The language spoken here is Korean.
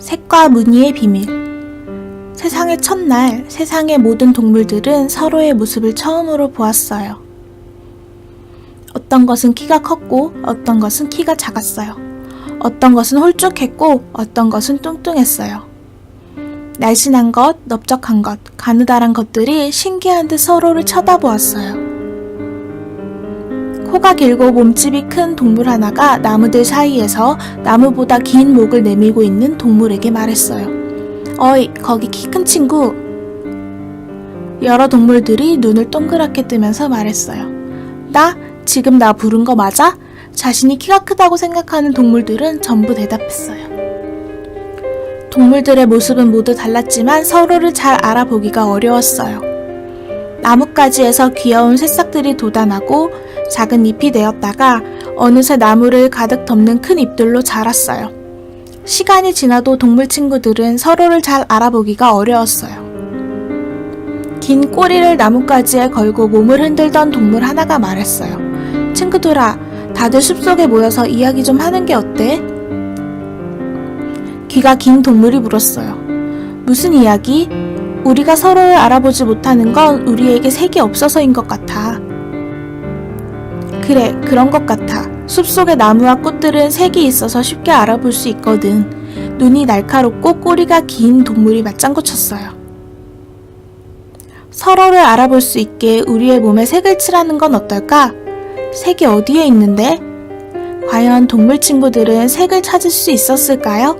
색과 무늬의 비밀. 세상의 첫날, 세상의 모든 동물들은 서로의 모습을 처음으로 보았어요. 어떤 것은 키가 컸고, 어떤 것은 키가 작았어요. 어떤 것은 홀쭉했고, 어떤 것은 뚱뚱했어요. 날씬한 것, 넓적한 것, 가느다란 것들이 신기한 듯 서로를 쳐다보았어요. 코가 길고 몸집이 큰 동물 하나가 나무들 사이에서 나무보다 긴 목을 내밀고 있는 동물에게 말했어요. 어이, 거기 키 큰 친구. 여러 동물들이 눈을 동그랗게 뜨면서 말했어요. 나? 지금 나 부른 거 맞아? 자신이 키가 크다고 생각하는 동물들은 전부 대답했어요. 동물들의 모습은 모두 달랐지만 서로를 잘 알아보기가 어려웠어요. 나뭇가지에서 귀여운 새싹들이 돋아나고 작은 잎이 되었다가 어느새 나무를 가득 덮는 큰 잎들로 자랐어요. 시간이 지나도 동물 친구들은 서로를 잘 알아보기가 어려웠어요. 긴 꼬리를 나뭇가지에 걸고 몸을 흔들던 동물 하나가 말했어요. 친구들아, 다들 숲속에 모여서 이야기 좀 하는 게 어때? 귀가 긴 동물이 물었어요. 무슨 이야기? 우리가 서로를 알아보지 못하는 건 우리에게 색이 없어서인 것 같아. 그래, 그런 것 같아. 숲속의 나무와 꽃들은 색이 있어서 쉽게 알아볼 수 있거든. 눈이 날카롭고 꼬리가 긴 동물이 맞장구 쳤어요. 서로를 알아볼 수 있게 우리의 몸에 색을 칠하는 건 어떨까? 색이 어디에 있는데? 과연 동물 친구들은 색을 찾을 수 있었을까요?